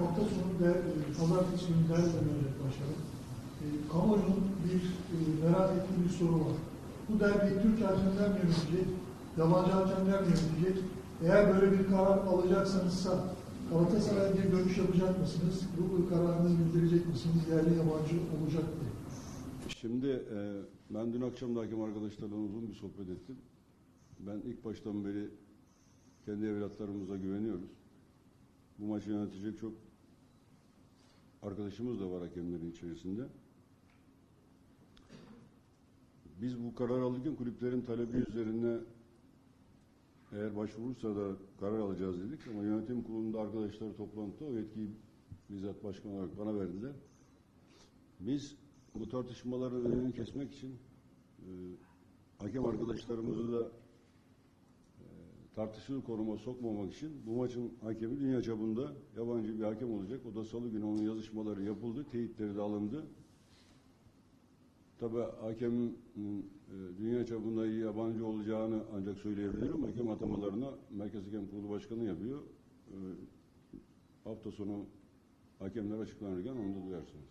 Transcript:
hafta sonu de, e, pazartesi günü Mehmet Başkanım. E, kamuoyunun bir e, merak ettiği bir soru var. Bu derbi Türk hakemler mi yönetecek, yabancı hakemler mi yönetecek? Eğer böyle bir karar alacaksanızsa Galatasaray'a bir dönüş yapacak mısınız? Bu kararınızı bildirecek misiniz? Yerli yabancı olacak mı? Şimdi e, ben dün akşam da hakem arkadaşlarla uzun bir sohbet ettim. Ben ilk baştan beri kendi evlatlarımıza güveniyoruz. Bu maçı yönetecek çok arkadaşımız da var hakemlerin içerisinde. Biz bu karar alırken kulüplerin talebi üzerine eğer başvurursa da karar alacağız dedik ama yönetim kurulunda arkadaşlar toplantıda o yetkiyi bizzat başkan olarak bana verdiler. Biz bu tartışmaların önünü kesmek için e, hakem arkadaşlarımızı da tartışılı konuma sokmamak için bu maçın hakemi dünya çapında yabancı bir hakem olacak. O da salı günü onun yazışmaları yapıldı, teyitleri de alındı. Tabi hakemin e, dünya çapında yabancı olacağını ancak söyleyebilirim. Hakem atamalarına Merkez Hakem Kurulu Başkanı yapıyor. E, hafta sonu hakemler açıklanırken onu da duyarsınız.